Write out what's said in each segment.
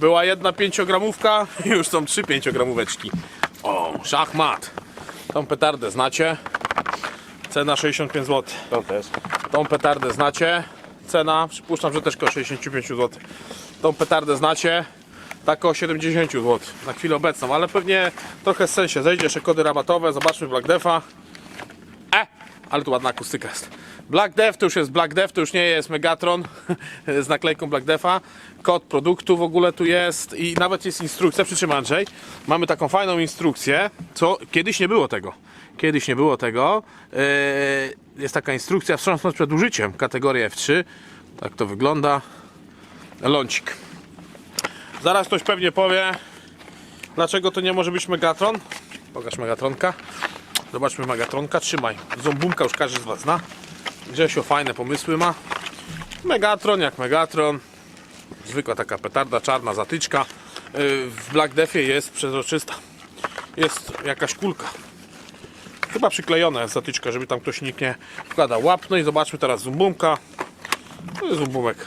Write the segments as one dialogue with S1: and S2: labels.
S1: Była jedna pięciogramówka, już są trzy pięciogramóweczki. O, szachmat. Tą petardę znacie. Cena 65 zł.
S2: To też.
S1: Tą petardę znacie. Cena, przypuszczam, że też koło 65 zł. Tą petardę znacie. Tak około 70 zł na chwilę obecną, ale pewnie trochę w sensie zejdzie jeszcze kody rabatowe. Zobaczmy Black Defa. E! Ale tu ładna akustyka jest. Black Def to już jest Black Def, to już nie jest Megatron z naklejką Black Defa. Kod produktu w ogóle tu jest i nawet jest instrukcja, przy czym Andrzej, mamy taką fajną instrukcję, co kiedyś nie było tego. Kiedyś nie było tego. Yy, jest taka instrukcja wstrząsnąć przed użyciem, kategoria F3. Tak to wygląda. Lącik. Zaraz ktoś pewnie powie, dlaczego to nie może być Megatron. Pokaż Megatronka. Zobaczmy Megatronka, trzymaj. Zombumka już każdy z Was zna. Grzesio fajne pomysły ma. Megatron jak Megatron. Zwykła taka petarda, czarna zatyczka. Yy, W Black Defie jest przezroczysta. Jest jakaś kulka. Chyba przyklejona jest zatyczka, żeby tam ktoś nikt nie wkładał łap. No i zobaczmy teraz zumbumka. To jest zumbumek.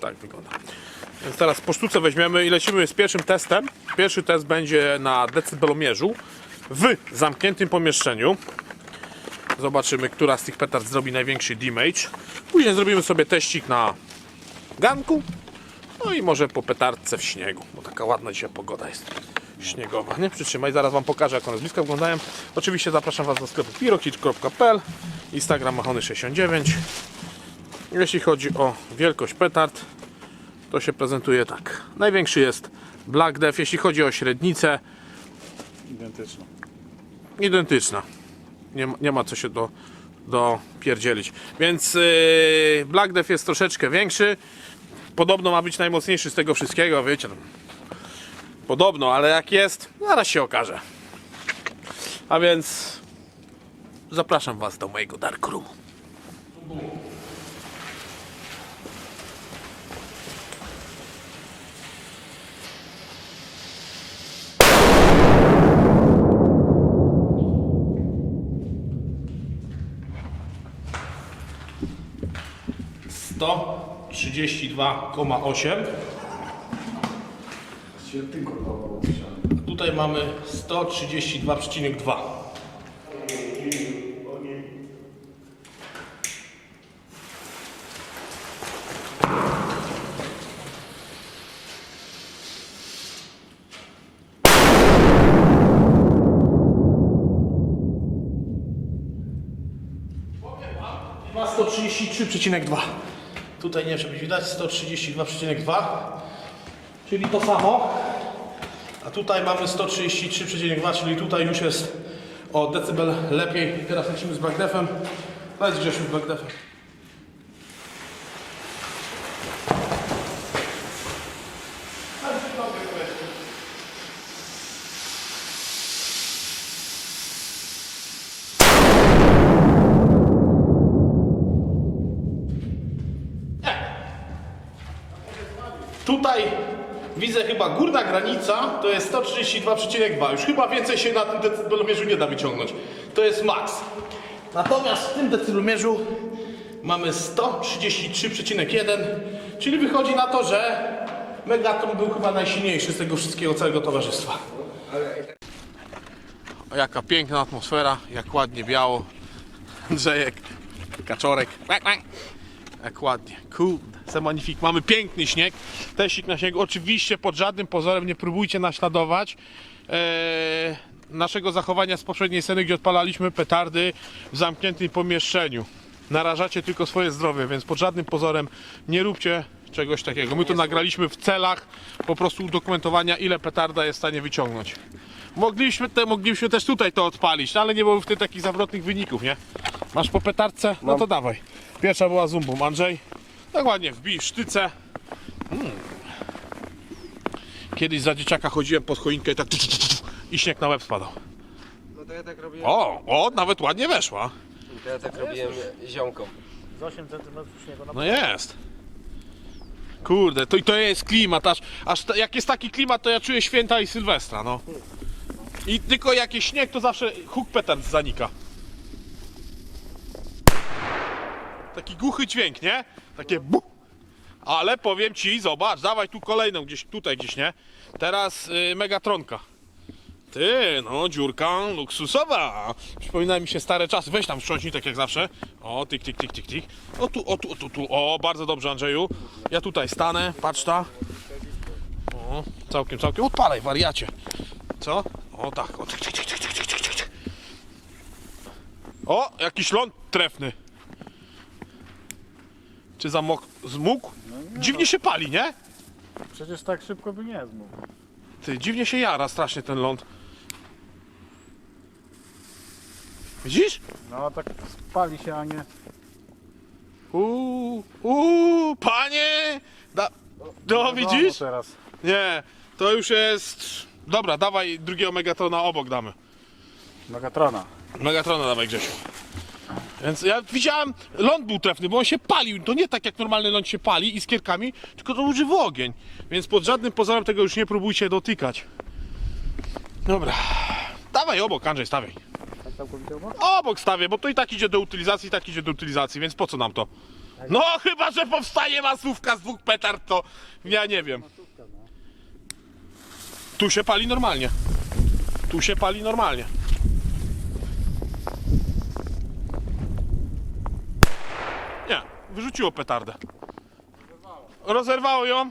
S1: Tak wygląda. Więc teraz po sztuce weźmiemy i lecimy z pierwszym testem. Pierwszy test będzie na decybelomierzu w zamkniętym pomieszczeniu. Zobaczymy, która z tych petard zrobi największy damage. Później zrobimy sobie teścik na ganku. No i może po petardce w śniegu, bo taka ładna dzisiaj pogoda jest śniegowa. Nie przytrzymaj, zaraz Wam pokażę, jak one z bliska wyglądają. Oczywiście zapraszam Was do sklepu pirokit.pl, Instagram machony69. Jeśli chodzi o wielkość petard, to się prezentuje tak. Największy jest Black Death, jeśli chodzi o średnicę,
S2: Identyczne.
S1: identyczna. Nie, nie ma co się do, do pierdzielić. Więc yy, Black Death jest troszeczkę większy. Podobno ma być najmocniejszy z tego wszystkiego, wiecie. No. Podobno, ale jak jest, zaraz się okaże. A więc zapraszam Was do mojego Dark Roomu. Sto trzydzieści dwa koma osiem.
S2: Świetny kurwa
S1: Tutaj mamy 132,2. Ma 133,2. Tutaj nie wiem, czy będzie widać 132,2. Czyli to samo. A tutaj mamy 133,2, czyli tutaj już jest o decybel lepiej. I teraz lecimy z Black Deathem. Leć Grzesiu z Black Tutaj widzę chyba górna granica to jest 132,2. Już chyba więcej się na tym decybelomierzu nie da wyciągnąć. To jest max. Natomiast w tym decybelomierzu mamy 133,1, czyli wychodzi na to, że Megatron był chyba najsilniejszy z tego wszystkiego całego towarzystwa. O, jaka piękna atmosfera, jak ładnie biało. Andrzejek, kaczorek. Quack, quack. Jak ładnie. Kurde, c'est magnifique. Mamy piękny śnieg. Teścik na śniegu. Oczywiście pod żadnym pozorem nie próbujcie naśladować e, naszego zachowania z poprzedniej sceny, gdzie odpalaliśmy petardy w zamkniętym pomieszczeniu. Narażacie tylko swoje zdrowie, więc pod żadnym pozorem nie róbcie czegoś takiego. My to nagraliśmy w celach po prostu udokumentowania, ile petarda jest w stanie wyciągnąć. Mogliśmy, te, mogliśmy też tutaj to odpalić, no ale nie było wtedy takich zawrotnych wyników, nie? Masz po petardce? No to dawaj. Pierwsza była zumbum. Andrzej? Dokładnie, wbij sztyce. Mm. Kiedyś za dzieciaka chodziłem pod choinkę i tak tu, tu, tu, tu, i śnieg na łeb spadał.
S3: No to ja tak robiłem,
S1: O, o, nawet ładnie weszła.
S3: to ja tak robiłem ziomką.
S2: Z 8 cm śniegu na
S1: No jest. Kurde, to, to jest klimat, aż, aż ta- jak jest taki klimat, to ja czuję święta i Sylwestra, no. I tylko jak jest śnieg, to zawsze huk petard zanika. taki głuchy dźwięk, nie? Takie bu. Ale powiem ci, zobacz, dawaj tu kolejną gdzieś, tutaj gdzieś, nie? Teraz y, Megatronka. Ty, no dziurka luksusowa. Przypomina mi się stare czasy. Weź tam wstrząśnij tak jak zawsze. O, tik, tik, tik, tik, tik. O tu, o tu, o tu, tu. O, bardzo dobrze Andrzeju. Ja tutaj stanę, patrz ta. O, całkiem, całkiem. Odpalaj, wariacie. Co? O tak. O, tak, tak, tak, o jakiś ląd trefny. Czy zamok... zmógł? No nie, no. Dziwnie się pali, nie?
S2: Przecież tak szybko by nie zmógł.
S1: Ty, dziwnie się jara strasznie ten ląd. Widzisz?
S2: No tak spali się, a nie...
S1: Uuu, uuu, panie! Da... No, widzisz?
S2: Teraz.
S1: Nie, to już jest... Dobra, dawaj drugiego Megatrona obok damy.
S2: Megatrona.
S1: Megatrona dawaj Grzesiu. Więc ja widziałem, ląd był trefny, bo on się palił. To nie tak jak normalny ląd się pali iskierkami, tylko to był żywy ogień. Więc pod żadnym pozorem tego już nie próbujcie dotykać. Dobra. Dawaj obok, Andrzej, stawiaj.
S2: Tak obok?
S1: Obok stawię, bo to i tak idzie do utylizacji, i tak idzie do utylizacji, więc po co nam to? No chyba, że powstanie masówka z dwóch petard, to ja nie wiem. Tu się pali normalnie. Tu się pali normalnie. Nie, wyrzuciło petardę. Rozerwało ją.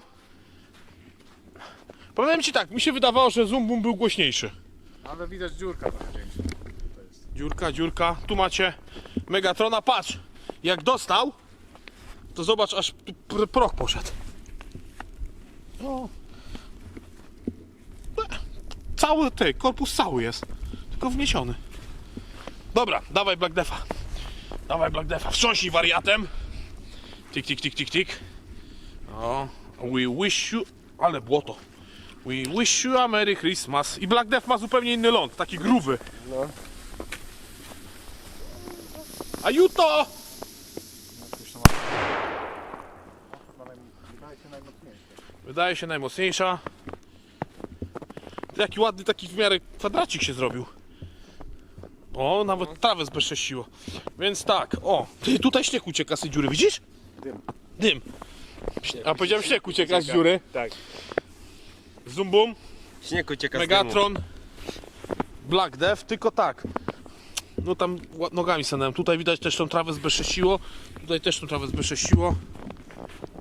S1: Powiem ci tak, mi się wydawało, że Zoom Boom był głośniejszy.
S2: Ale widać dziurka trochę większa.
S1: Dziurka, dziurka. Tu macie Megatrona. Patrz, jak dostał, to zobacz, aż tu pr- proch poszedł. O. Cały ty, korpus cały jest. Tylko wniesiony. Dobra, dawaj Black Defa. Dawaj Black Defa. Wstrząśnij wariatem. Tik, tik, tik, tik, tik. O, we wish you... Ale błoto. We wish you a Merry Christmas. I Black Death ma zupełnie inny ląd, taki gruby.
S3: No.
S1: A Juto!
S2: Wydaje się
S1: najmocniejsza. Jaki ładny taki w miarę kwadracik się zrobił. O, nawet trawę zbezcześciło. Więc tak, o, ty tutaj śnieg ucieka z tej dziury, widzisz?
S2: Dym.
S1: Dym. A powiedziałem śnieg ucieka z dziury.
S3: Tak.
S1: Zoom boom,
S3: Śnieg ucieka.
S1: Megatron, Black Death, tylko tak. No tam ła- nogami stanąłem. Tutaj widać też tą trawę zbezcześciło. Tutaj też tą trawę zbezcześciło.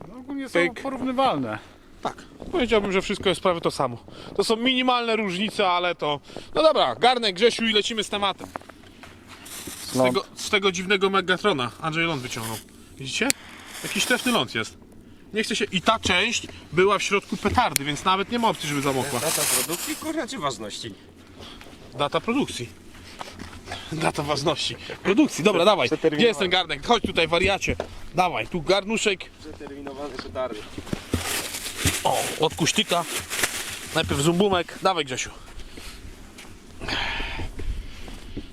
S2: No ogólnie są
S1: Pyk.
S2: porównywalne.
S1: Tak, powiedziałbym, że wszystko jest prawie to samo. To są minimalne różnice, ale to... No dobra, garnek Grzesiu i lecimy z tematem. Z
S2: Ląd.
S1: tego, z tego dziwnego Megatrona Andrzej ląd wyciągnął. Widzicie? Jakiś trefny ląd jest. Nie chce się... I ta część była w środku petardy, więc nawet nie ma opcji, żeby zamokła.
S3: Data produkcji, kurwa, czy ważności?
S1: Data produkcji. Data ważności. Produkcji, dobra, dawaj. Gdzie jest ten garnek? Chodź tutaj, wariacie. Dawaj, tu garnuszek.
S3: Przeterminowane petardy.
S1: O, od kuśtyka. Najpierw zumbumek. Dawaj Grzesiu.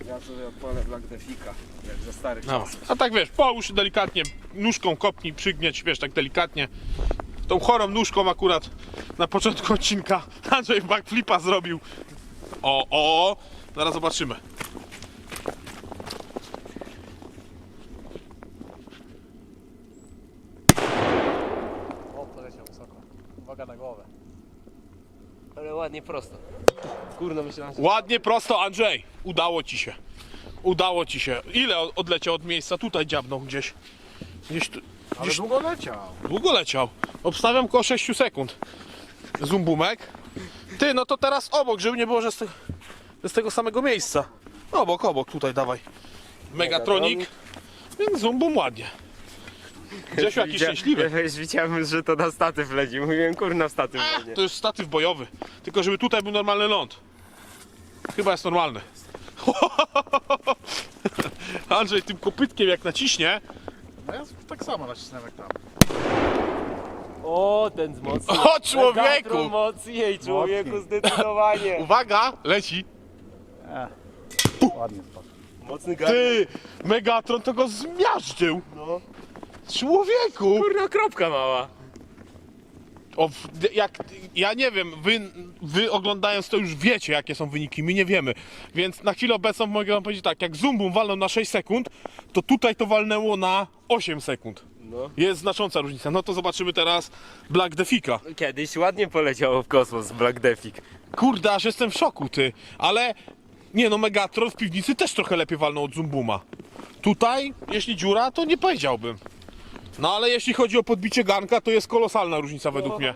S3: Ja sobie odpalę Black Defika, jak za starych
S1: Dawaj.
S3: czasów.
S1: A tak wiesz, połóż delikatnie, nóżką kopnij, przygnieć, wiesz, tak delikatnie. Tą chorą nóżką akurat na początku odcinka Andrzej backflipa zrobił. O, o, zaraz zobaczymy.
S2: O, poleciał wysoko. Uwaga na głowę.
S3: Ale ładnie prosto. Kurno, myślałem, że...
S1: Ładnie, prosto, Andrzej. Udało ci się. Udało ci się. Ile o- odleciał od miejsca? Tutaj dziabnął gdzieś. Gdzieś tu.
S2: Ale
S1: Gdzieś
S2: długo leciał.
S1: długo leciał. Obstawiam około 6 sekund. Zumbumek. Ty, no to teraz obok, żeby nie było, że z, te, że z tego samego miejsca. Obok, obok, tutaj dawaj. Megatronik. Więc zumbum ładnie. Grzesiu jakiś szczęśliwy.
S3: Widziałem, że to na statyw leci. Mówiłem, kurna, w statyw
S1: A,
S3: leci.
S1: to jest statyw bojowy. Tylko żeby tutaj był normalny ląd. Chyba jest normalny. Andrzej tym kopytkiem jak naciśnie.
S2: No ja tak samo nacisnąłem jak tam.
S3: O, ten wzmocni.
S1: O człowieku!
S3: mocniej, człowieku, zdecydowanie.
S1: Uwaga, leci.
S2: Ładnie spadł.
S3: Mocny garnek.
S1: Ty, Megatron to go zmiażdżył.
S3: No.
S1: Człowieku!
S3: Kurna, kropka mała.
S1: O, w- jak, ja nie wiem, wy, wy oglądając to już wiecie jakie są wyniki, my nie wiemy. Więc na chwilę obecną mogę wam powiedzieć tak, jak Zumbum walnął na 6 sekund, to tutaj to walnęło na 8 sekund.
S3: No.
S1: Jest znacząca różnica. No to zobaczymy teraz Black Defika.
S3: Kiedyś ładnie poleciało w kosmos Black Defik.
S1: Kurde, aż jestem w szoku, ty. Ale nie no, Megatron w piwnicy też trochę lepiej walnął od Zumbuma. Tutaj, jeśli dziura, to nie powiedziałbym. No ale jeśli chodzi o podbicie garnka, to jest kolosalna różnica według mnie.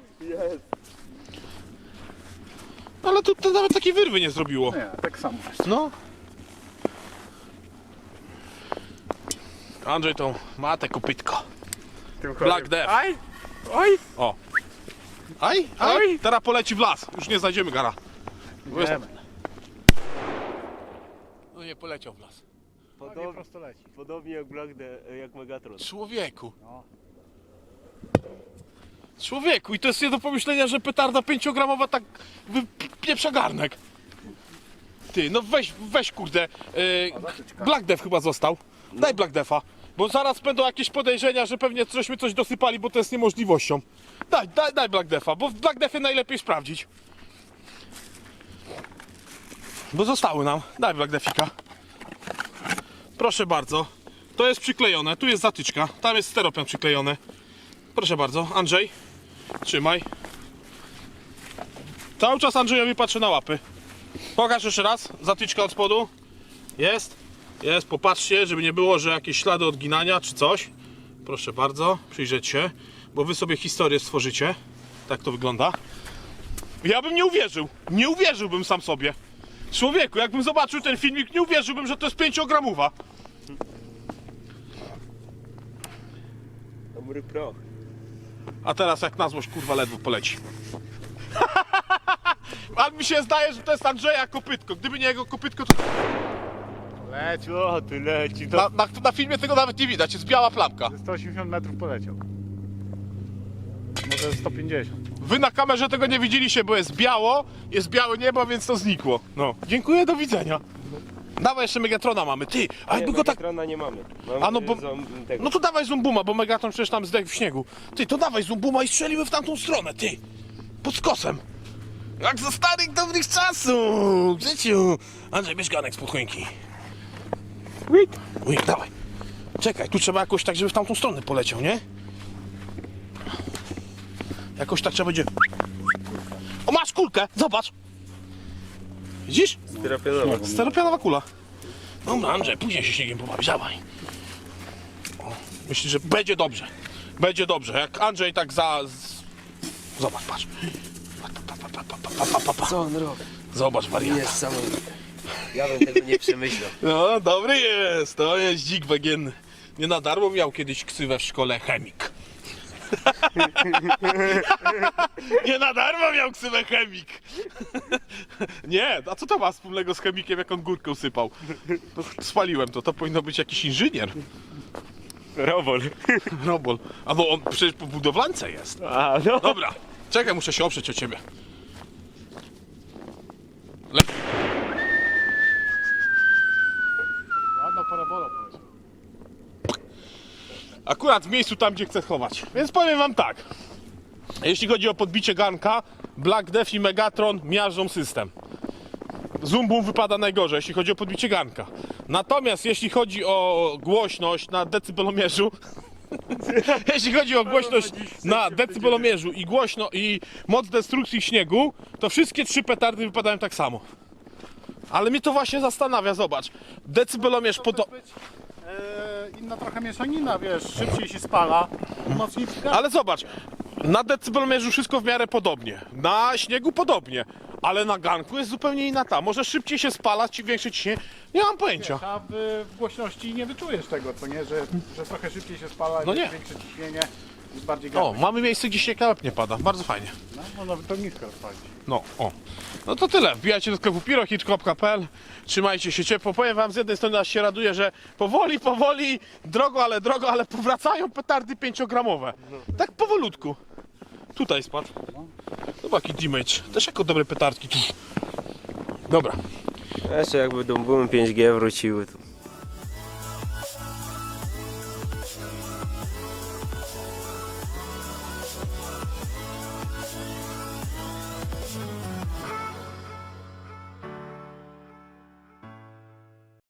S1: Ale tu to nawet takiej wyrwy nie zrobiło.
S2: Nie, tak samo jest.
S1: No. Andrzej to ma te kopytko. Black Death.
S3: Aj! Oj!
S1: O. Aj, aj, teraz poleci w las. Już nie znajdziemy gara.
S2: Wiemy.
S1: No nie poleciał w las.
S2: Podobnie prosto leci.
S3: podobnie jak Black De, jak Megatron.
S1: Człowieku.
S2: No.
S1: Człowieku, i to jest nie do pomyślenia, że petarda pięciogramowa tak pieprza garnek. Ty, no weź, weź kurde. Yy, Black Death chyba został. Daj Black Defa. Bo zaraz będą jakieś podejrzenia, że pewnie żeśmy coś dosypali, bo to jest niemożliwością. Daj, daj, daj Black Defa, bo w Black Defie najlepiej sprawdzić. Bo zostały nam. Daj Black Defika. Proszę bardzo. To jest przyklejone, tu jest zatyczka, tam jest steropian przyklejony. Proszę bardzo, Andrzej, trzymaj. Cały czas Andrzejowi patrzę na łapy. Pokaż jeszcze raz, zatyczka od spodu. Jest, jest, popatrzcie, żeby nie było, że jakieś ślady odginania czy coś. Proszę bardzo, przyjrzeć się, bo wy sobie historię stworzycie. Tak to wygląda. Ja bym nie uwierzył, nie uwierzyłbym sam sobie. Człowieku, jakbym zobaczył ten filmik, nie uwierzyłbym, że to jest 5-gramowa.
S3: Dobry proch.
S1: A teraz jak na złość kurwa ledwo poleci. Ale mi się zdaje, że to jest Andrzeja kopytko. Gdyby nie jego kopytko, to
S2: Leci.
S3: O, tu leci. To...
S1: na, na, na filmie tego nawet nie widać. Jest biała plamka.
S2: Ze 180 metrów poleciał. Może 150.
S1: Wy na kamerze tego nie widzieliście, bo jest biało, jest białe niebo, więc to znikło. No. Dziękuję, do widzenia. Dawaj jeszcze Megatrona mamy. Ty, a
S3: Nie,
S1: jakby go tak...
S3: Megatrona nie mamy. mamy
S1: A no bo-
S3: zom- tego.
S1: No to dawaj Zumbuma, bo Megatron przecież tam zdechł w śniegu. Ty, to dawaj Zumbuma i strzelimy w tamtą stronę, ty. Pod skosem. Jak za starych dobrych czasów. W życiu. Andrzej, bierz ganek spod choinki.
S3: Łyk.
S1: Ujek, dawaj. Czekaj, tu trzeba jakoś tak, żeby w tamtą stronę poleciał, nie? Jakoś tak trzeba będzie... O, masz kulkę, zobacz. Widzisz?
S3: Styropianowa.
S1: Steropianowa kula. Dobra, Andrzej, później się śniegiem pobawisz, dawaj. O, myślę, że będzie dobrze. Będzie dobrze. Jak Andrzej tak za... Z... Zobacz, patrz. Pa, pa, pa, pa, pa, pa, pa, pa, pa.
S3: Co on robi?
S1: Zobacz, wariata.
S3: Jest samolot. Ja bym tego nie przemyślał.
S1: No, dobry jest, to jest dzik bagienny. Nie na darmo miał kiedyś ksywę w szkole chemik. Nie na darmo miał ksywę chemik. Nie, a co to ma wspólnego z chemikiem, jak on górkę usypał? Spaliłem to, to powinno być jakiś inżynier.
S3: Robol.
S1: Robol. A no on przecież po budowlance jest.
S3: A, no.
S1: Dobra, czekaj, muszę się oprzeć o ciebie. Le...
S2: Ładna parabola poleciał.
S1: Akurat w miejscu tam, gdzie chcę chować. Więc powiem wam tak. Jeśli chodzi o podbicie garnka, Black Death i Megatron miażdżą system. Zumbum wypada najgorzej, jeśli chodzi o podbicie garnka. Natomiast jeśli chodzi o głośność na decybelomierzu, jeśli chodzi o głośność na decybelomierzu i głośno i moc destrukcji śniegu, to wszystkie trzy petardy wypadają tak samo. Ale mnie to właśnie zastanawia, zobacz. Decybelomierz
S2: To być e, inna trochę mieszanina, wiesz, szybciej się spala, mocniej wzgada.
S1: Ale zobacz, na decybelomierzu wszystko w miarę podobnie. Na śniegu podobnie. Ale na ganku jest zupełnie inna ta. Może szybciej się spalać i większe ciśnienie. Nie mam pojęcia.
S2: A w, w głośności nie wyczujesz tego, co nie, że, że trochę szybciej się spala,
S1: No
S2: jest
S1: nie.
S2: większe ciśnienie, jest bardziej
S1: O, mamy miejsce, gdzie śnieg nawet nie pada. Bardzo fajnie.
S2: No, można to nisko rozpalić.
S1: No, o. No to tyle. Wbijajcie do sklepu pirohit.pl. Trzymajcie się ciepło. Powiem wam, z jednej strony aż się raduję, że powoli, powoli, drogo, ale drogo, ale powracają petardy pięciogramowe. Tak powolutku. Tutaj spadł. Zobacz jaki damage. Też jako dobre petardki. tu. Dobra.
S3: Jeszcze jakby do Boom 5G wróciły, to